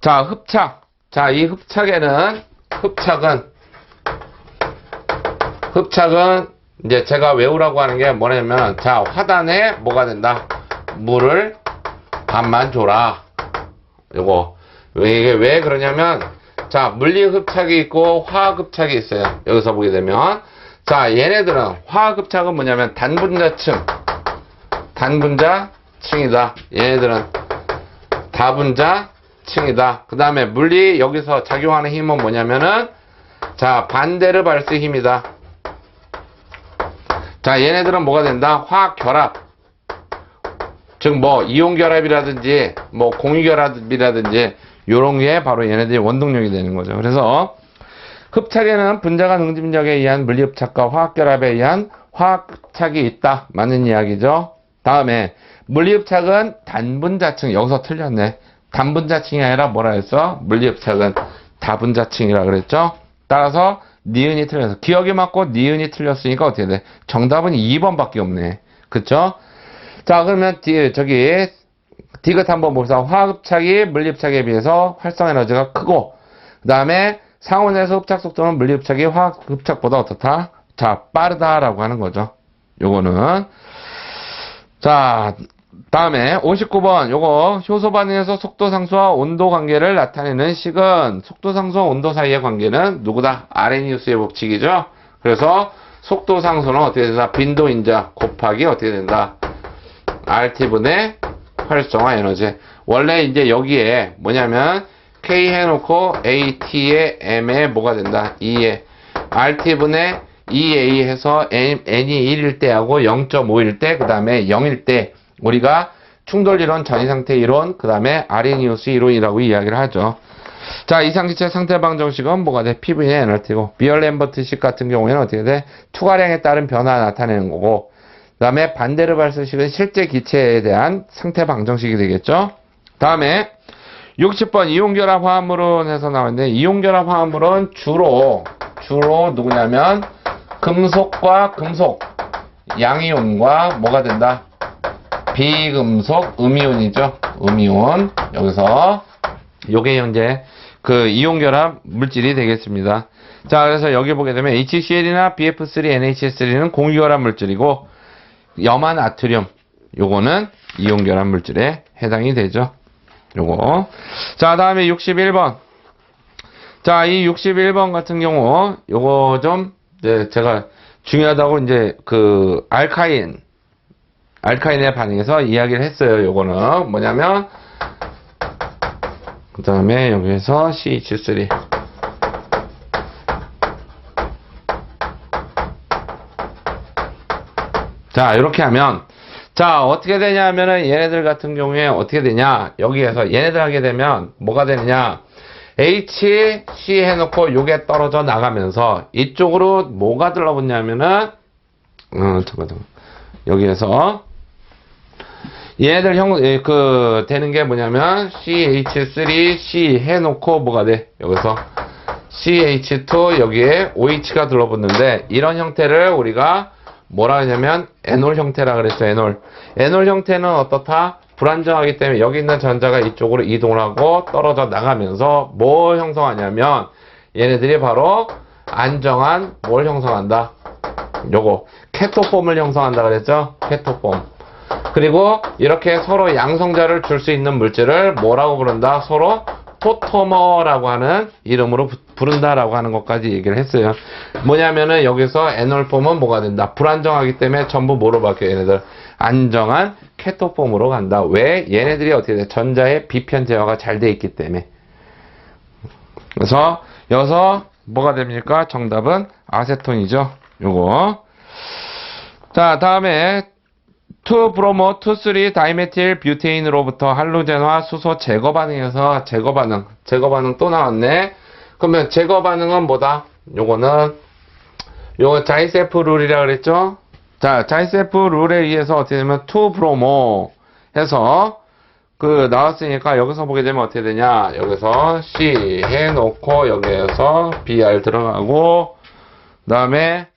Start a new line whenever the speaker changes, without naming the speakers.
자, 흡착. 자, 이 흡착에는, 흡착은, 흡착은, 이제 제가 외우라고 하는 게 뭐냐면, 자, 화단에 뭐가 된다? 물을 반만 줘라. 요거. 왜, 이게 왜 그러냐면, 자, 물리 흡착이 있고, 화학 흡착이 있어요. 여기서 보게 되면. 자, 얘네들은, 화학 흡착은 뭐냐면, 단분자층. 단분자층이다. 얘네들은 다분자 층이다. 그 다음에 물리 여기서 작용하는 힘은 뭐냐면은 자 반데르 발스 힘이다. 자 얘네들은 뭐가 된다? 화학 결합. 즉 뭐 이온 결합이라든지 뭐 공유 결합이라든지 요런 게 바로 얘네들이 원동력이 되는 거죠. 그래서 흡착에는 분자간 응집력에 의한 물리 흡착과 화학 결합에 의한 화학착이 있다. 맞는 이야기죠. 다음에 물리흡착은 단분자층. 여기서 틀렸네. 단분자층이 아니라 뭐라 했어? 물리흡착은 다분자층이라 그랬죠. 따라서 니은이 틀려서 기억이 맞고 니은이 틀렸으니까 어떻게 돼? 정답은 2번밖에 없네. 그쵸? 자 그러면 디, 저기 디귿 한번 봅시다. 화흡착이 물리흡착에 비해서 활성 에너지가 크고 그 다음에 상온에서 흡착 속도는 물리흡착이 화학흡착보다 어떻다? 자 빠르다라고 하는 거죠. 요거는 자 다음에 59번 요거 효소 반응에서 속도 상수와 온도 관계를 나타내는 식은 속도 상수와 온도 사이의 관계는 누구다? 아레니우스의 법칙이죠. 그래서 속도 상수는 어떻게 된다? 빈도 인자 곱하기 어떻게 된다? RT분의 활성화 에너지. 원래 이제 여기에 뭐냐면 K 해놓고 AT의 M에 뭐가 된다? 2에 RT분의 2A 해서 N, N이 1일 때하고 0.5일 때, 그 다음에 0일 때, 우리가 충돌 이론, 전이상태 이론, 그 다음에 아레니우스 이론이라고 이야기를 하죠. 자, 이상기체 상태 방 정식은 뭐가 돼? PV의 에너지고, 비얼 램버트식 같은 경우에는 어떻게 돼? 투과량에 따른 변화 나타내는 거고, 그 다음에 반대르 발수식은 실제 기체에 대한 상태 방정식이 되겠죠. 다음에 60번 이온결합 화합물은에서 나왔는데 이온결합 화합물은 주로 주로 누구냐면 금속과 금속 양이온과 뭐가 된다? 비금속 음이온이죠. 음이온 여기서 요게 현재 그 이온결합 물질이 되겠습니다. 자 그래서 여기 보게 되면 HCl이나 BF3NHS3는 공유결합 물질이고 염화 나트륨 요거는 이온결합 물질에 해당이 되죠. 요거. 자, 다음에 61번. 자, 이 61번 같은 경우, 요거 좀, 이제 제가 중요하다고 이제 그, 알카인, 알카인의 반응에서 이야기를 했어요. 요거는 뭐냐면, 그 다음에 여기에서 CH3. 자, 이렇게 하면, 자, 어떻게 되냐 하면은 얘네들 같은 경우에 어떻게 되냐. 여기에서 얘네들 하게 되면 뭐가 되느냐. H, C 해놓고 요게 떨어져 나가면서 이쪽으로 뭐가 들러붙냐면은, 어, 잠깐, 잠깐. 여기에서 얘네들 형, 예, 그, 되는 게 뭐냐면 CH3, C 해놓고 뭐가 돼. 여기서. CH2 여기에 OH가 들러붙는데 이런 형태를 우리가 뭐라 하냐면 에놀 형태라 그랬죠 에놀 에놀 형태는 어떻다? 불안정하기 때문에 여기 있는 전자가 이쪽으로 이동을 하고 떨어져 나가면서 뭘 형성하냐면 얘네들이 바로 안정한 뭘 형성한다? 요거. 케토폼을 형성한다 그랬죠? 케토폼 그리고 이렇게 서로 양성자를 줄 수 있는 물질을 뭐라고 부른다 서로 토토머라고 하는 이름으로 부- 부른다라고 하는 것까지 얘기를 했어요. 뭐냐면은 여기서 에놀폼은 뭐가 된다? 불안정하기 때문에 전부 뭐로 바뀌어 얘네들 안정한 케토폼으로 간다. 왜? 얘네들이 어떻게 돼? 전자의 비편 제어가 잘 돼 있기 때문에. 그래서 여기서 뭐가 됩니까? 정답은 아세톤이죠. 요거. 자, 다음에 2 브로모 2 3 다이메틸 뷰테인으로부터 할로젠화 수소 제거 반응에서 제거 반응 제거 반응 또 나왔네. 그러면 제거 반응은 뭐다? 요거는 요거 자이세프 룰이라 그랬죠? 자 자이세프 룰에 의해서 어떻게 되면 2 브로모 해서 그 나왔으니까 여기서 보게 되면 어떻게 되냐? 여기서 C 해놓고 여기에서 BR 들어가고 그 다음에